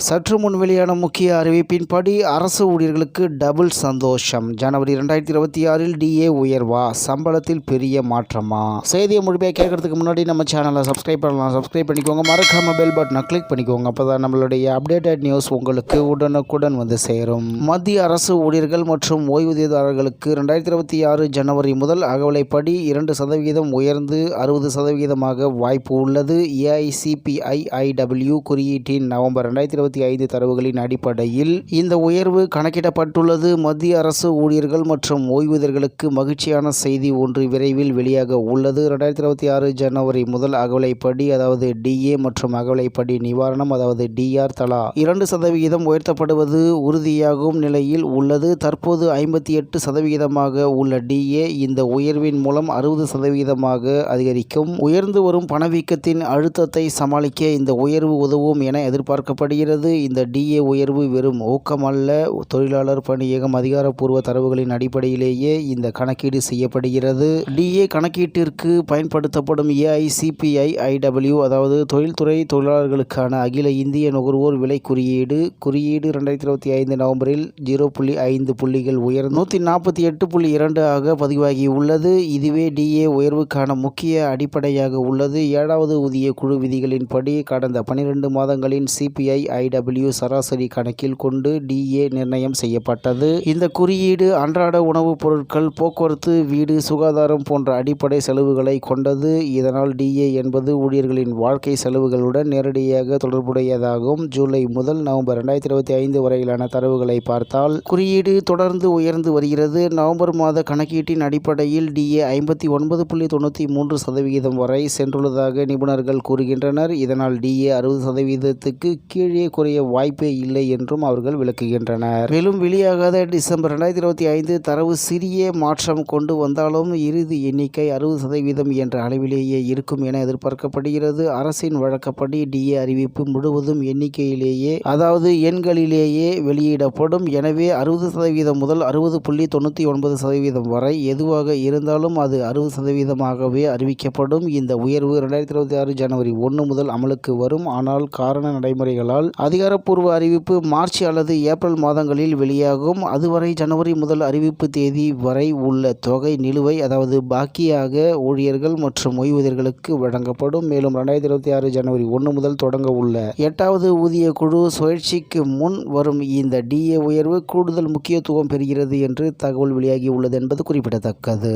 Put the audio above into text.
சற்று முன் வெளியான முக்கிய அறிவிப்பின்படி அரசு ஊழியர்களுக்கு டபுள் சந்தோஷம். ஜனவரி ரெண்டாயிரத்தி இருபத்தி ஆறில் டிஏ உயர்வா? சம்பளத்தில் பெரிய மாற்றமா? செய்தியை முழுமையாக கேட்கறதுக்கு முன்னாடி நம்ம சேனலை சப்ஸ்கிரைப் பண்ணலாம். சப்ஸ்கிரைப் பண்ணிக்கோங்க. மறக்காம பெல் பட்டனை கிளிக் பண்ணிக்கோங்க. அப்போதான் நம்மளுடைய அப்டேட்டட் நியூஸ் உங்களுக்கு உடனுக்குடன் வந்து சேரும். மத்திய அரசு ஊழியர்கள் மற்றும் ஓய்வூதியதாரர்களுக்கு ரெண்டாயிரத்தி இருபத்தி ஆறு ஜனவரி முதல் அகவலைப்படி இரண்டு சதவிகிதம் உயர்ந்து அறுபது சதவிகிதமாக வாய்ப்பு உள்ளது. ஏஐசிபிஐஐடபிள்யூ குறியீட்டின் நவம்பர் ரெண்டாயிரத்தி இருபத்தி ஐந்து தரவுகளின் அடிப்படையில் இந்த உயர்வு கணக்கிடப்பட்டுள்ளது. மத்திய அரசு ஊழியர்கள் மற்றும் ஓய்வூதியர்களுக்கு மகிழ்ச்சியான செய்தி ஒன்று விரைவில் வெளியாக உள்ளது. ரெண்டாயிரத்தி இருபத்தி ஆறு ஜனவரி முதல் அகவலைப்படி அதாவது டிஏ மற்றும் அகவலைப்படி நிவாரணம் அதாவது டிஆர் தலா இரண்டு சதவிகிதம் உயர்த்தப்படுவது உறுதியாகும் நிலையில் உள்ளது. தற்போது ஐம்பத்தி எட்டு சதவிகிதமாக உள்ள டிஏ இந்த உயர்வின் மூலம் அறுபது சதவிகிதமாக அதிகரிக்கும். உயர்ந்து வரும் பணவீக்கத்தின் அழுத்தத்தை சமாளிக்க இந்த உயர்வு உதவும் என எதிர்பார்க்கப்படுகிறது. இந்த டிஏ உயர்வு வெறும் ஊக்கமல்ல. தொழிலாளர் பணியகம் அதிகாரப்பூர்வ தரவுகளின் அடிப்படையிலேயே இந்த கணக்கீடு செய்யப்படுகிறது. டிஏ கணக்கீட்டிற்கு பயன்படுத்தப்படும் ஏஐசிபிஐ ஐடபிள்யூ அதாவது தொழில்துறை தொழிலாளர்களுக்கான அகில இந்திய நுகர்வோர் விலை குறியீடு குறியீடு ரெண்டாயிரத்தி இருபத்தி ஐந்து நவம்பரில் ஜீரோ புள்ளி ஐந்து புள்ளிகள் உயர் நூற்றி நாற்பத்தி எட்டு புள்ளி இரண்டு ஆக பதிவாகி உள்ளது. இதுவே டிஏ உயர்வுக்கான முக்கிய அடிப்படையாக உள்ளது. ஏழாவது ஊதிய குழு விதிகளின்படி கடந்த பனிரெண்டு மாதங்களின் சிபிஐ ஐடபிள்யூ சராசரி கணக்கில் கொண்டு டிஏ நிர்ணயம் செய்யப்பட்டது. இந்த குறியீடு அன்றாட உணவுப் பொருட்கள் போக்குவரத்து வீடு சுகாதாரம் போன்ற அடிப்படை செலவுகளை கொண்டது. இதனால் டிஏ என்பது ஊழியர்களின் வாழ்க்கை செலவுகளுடன் நேரடியாக தொடர்புடையதாகும். ஜூலை முதல் நவம்பர் ரெண்டாயிரத்தி இருபத்தி ஐந்து வரையிலான தரவுகளை பார்த்தால் குறியீடு தொடர்ந்து உயர்ந்து வருகிறது. நவம்பர் மாத கணக்கீட்டின் அடிப்படையில் டிஏ ஐம்பத்தி ஒன்பது புள்ளி தொண்ணூற்றி மூன்று சதவிகிதம் வரை சென்றுள்ளதாக நிபுணர்கள் கூறுகின்றனர். இதனால் டிஏ அறுபது சதவீதத்துக்கு கீழே குறைய வாய்ப்பே இல்லை என்றும் அவர்கள் விளக்குகின்றனர். மேலும் வெளியாகாத டிசம்பர் ரெண்டாயிரத்தி இருபத்தி ஐந்து தரவு சிறிய மாற்றம் கொண்டு வந்தாலும் இறுதி எண்ணிக்கை அறுபது சதவீதம் என்ற அளவிலேயே இருக்கும் என எதிர்பார்க்கப்படுகிறது. அரசின் வழக்கப்படி டிஏ அறிவிப்பு முழுவதும் எண்ணிக்கையிலேயே அதாவது எண்களிலேயே வெளியிடப்படும். எனவே அறுபது சதவீதம் முதல் அறுபது புள்ளி தொண்ணூற்றி ஒன்பது சதவீதம் வரை எதுவாக இருந்தாலும் அது அறுபது சதவீதமாகவே அறிவிக்கப்படும். இந்த உயர்வு ரெண்டாயிரத்தி இருபத்தி ஆறு ஜனவரி ஒன்று முதல் அமலுக்கு வரும். ஆனால் காரண நடைமுறைகளால் அதிகாரப்பூர்வ அறிவிப்பு மார்ச் அல்லது ஏப்ரல் மாதங்களில் வெளியாகும். அதுவரை ஜனவரி முதல் அறிவிப்பு தேதி வரை உள்ள தொகை நிலுவை அதாவது பாக்கியாக ஊழியர்கள் மற்றும் ஓய்வூதியர்களுக்கு வழங்கப்படும். மேலும் ரெண்டாயிரத்தி இருபத்தி ஆறு ஜனவரி ஒன்று முதல் தொடங்க உள்ள எட்டாவது ஊதிய குழு சுழற்சிக்கு முன் வரும் இந்த டிஏ உயர்வு கூடுதல் முக்கியத்துவம் பெறுகிறது என்று தகவல் வெளியாகி உள்ளது என்பது குறிப்பிடத்தக்கது.